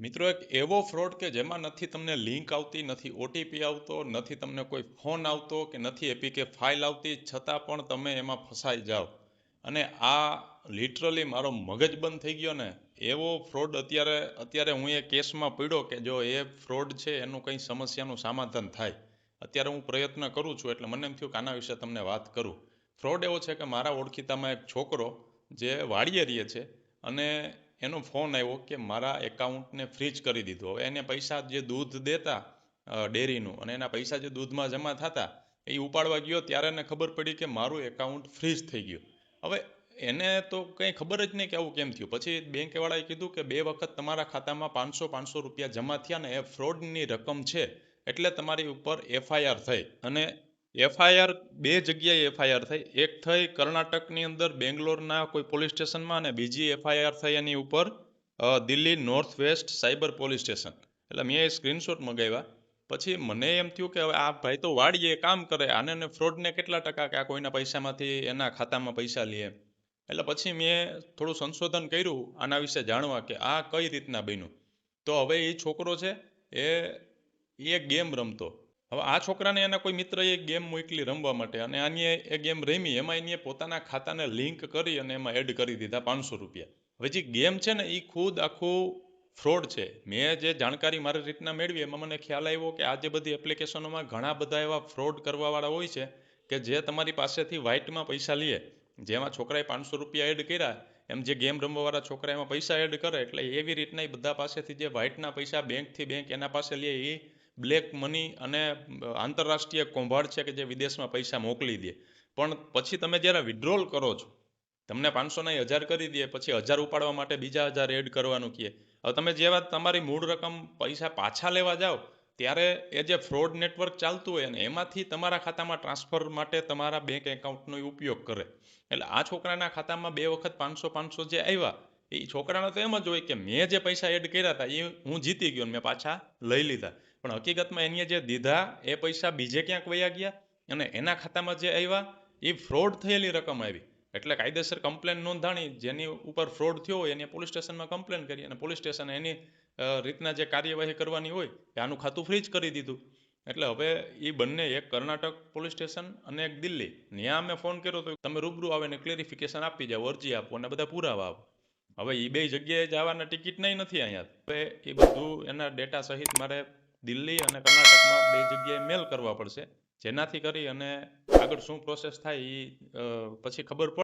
મિત્રો, એક એવો ફ્રોડ કે જેમાં નથી તમને લિંક આવતી, નથી ઓટીપી આવતો, નથી તમને કોઈ ફોન આવતો કે નથી એપીકે ફાઇલ આવતી, છતાં પણ તમે એમાં ફસાઈ જાઓ. અને આ લિટરલી મારો મગજ બંધ થઈ ગયો ને. એવો ફ્રોડ અત્યારે અત્યારે હું એ કેસમાં પડ્યો કે જો એ ફ્રોડ છે, એનું કંઈ સમસ્યાનું સમાધાન થાય. અત્યારે હું પ્રયત્ન કરું છું, એટલે મને એમ થયું કે આના વિશે તમને વાત કરું. ફ્રોડ એવો છે કે મારા ઓળખીતામાં એક છોકરો જે વાડીએ રહે છે અને એનો ફોન આવ્યો કે મારા એકાઉન્ટને ફ્રીજ કરી દીધું. હવે એને પૈસા જે દૂધ દેતા ડેરીનું અને એના પૈસા જે દૂધમાં જમા થતા, એ ઉપાડવા ગયો ત્યારે એને ખબર પડી કે મારું એકાઉન્ટ ફ્રીઝ થઈ ગયું. હવે એને તો કંઈ ખબર જ નહીં કે આવું કેમ થયું. પછી બેંકવાળાએ કીધું કે બે વખત તમારા ખાતામાં પાંચસો પાંચસો રૂપિયા જમા થયા ને એ ફ્રોડની રકમ છે, એટલે તમારી ઉપર એફઆઈઆર થઈ. અને એફઆઈઆર, બે જગ્યાએ એફઆઈઆર થઈ. એક થઈ કર્ણાટકની અંદર બેંગ્લોરના કોઈ પોલીસ સ્ટેશનમાં અને બીજી એફઆઈઆર થઈ એની ઉપર Delhi north west cyber police station. એટલે મેં એ સ્ક્રીનશોટ મંગાવ્યા. પછી મને એમ થયું કે હવે આ ભાઈ તો વાડીએ કામ કરે, આને ફ્રોડને કેટલા ટકા કે આ કોઈના પૈસામાંથી એના ખાતામાં પૈસા લે એટલે પછી મેં થોડું સંશોધન કર્યું, આના વિશે જાણવા કે આ કઈ રીતના બન્યું. તો હવે એ છોકરો છે, એ એ ગેમ રમતો. હવે આ છોકરાને એના કોઈ મિત્રએ ગેમ મોકલી રમવા માટે અને આની એ ગેમ રમી, એમાં એની પોતાના ખાતાને લિંક કરી અને એમાં એડ કરી દીધા પાંચસો રૂપિયા. હવે જે ગેમ છે ને એ ખુદ આખું ફ્રોડ છે. મેં જે જાણકારી મારી રીતના મેળવી, એમાં મને ખ્યાલ આવ્યો કે આ જે બધી એપ્લિકેશનોમાં ઘણા બધા એવા ફ્રોડ કરવાવાળા હોય છે કે જે તમારી પાસેથી વ્હાઇટમાં પૈસા લે. જેમાં છોકરાએ પાંચસો રૂપિયા એડ કર્યા, એમ જે ગેમ રમવાવાળા છોકરા એમાં પૈસા એડ કરે, એટલે એવી રીતના એ બધા પાસેથી જે વ્હાઇટના પૈસા બેંકથી બેંક એના પાસે લે એ બ્લેક મની અને આંતરરાષ્ટ્રીય કૌભાંડ છે કે જે વિદેશમાં પૈસા મોકલી દે. પણ પછી તમે જ્યારે વિડ્રોલ કરો છો, તમને પાંચસોના હજાર કરી દે, પછી હજાર ઉપાડવા માટે બીજા હજાર એડ કરવાનું કહે હવે તમે જેવા તમારી મૂળ રકમ પૈસા પાછા લેવા જાઓ, ત્યારે એ જે ફ્રોડ નેટવર્ક ચાલતું હોય ને એમાંથી તમારા ખાતામાં ટ્રાન્સફર માટે તમારા બેંક એકાઉન્ટનો ઉપયોગ કરે. એટલે આ છોકરાના ખાતામાં બે વખત પાંચસો પાંચસો જે આવ્યા એ છોકરાને તો એમ જ હોય કે મેં જે પૈસા એડ કર્યા હતા એ હું જીતી ગયો મેં પાછા લઈ લીધા. પણ હકીકતમાં એની જે દીધા, એ પૈસા બીજે ક્યાંક વયા ગયા અને એના ખાતામાં જે આવ્યા, એ ફ્રોડ થયેલી રકમ આવી. એટલે કાયદેસર કમ્પ્લેન નોંધાણી, જેની ઉપર ફ્રોડ થયો હોય, એની પોલીસ સ્ટેશનમાં કમ્પ્લેન કરી અને પોલીસ સ્ટેશન એની રીતના જે કાર્યવાહી કરવાની હોય, એ આનું ખાતું ફ્રીજ કરી દીધું. એટલે હવે એ બંને એક કર્ણાટક પોલીસ સ્ટેશન અને એક દિલ્હી. ત્યાં મેં ફોન કર્યો તો તમે રૂબરૂ આવે ને ક્લેરિફિકેશન આપી જાઓ, અરજી આપો અને બધા પુરાવા આપો. હવે એ બે જગ્યાએ જવાના ટિકિટ નહીં નથી અહીંયા. હવે એ બધું એના ડેટા સહિત મારે દિલ્હી અને કર્ણાટકમાં બે જગ્યાએ મેલ કરવા પડશે. જેનાથી કરી અને આગળ શું પ્રોસેસ થાય એ પછી ખબર પડે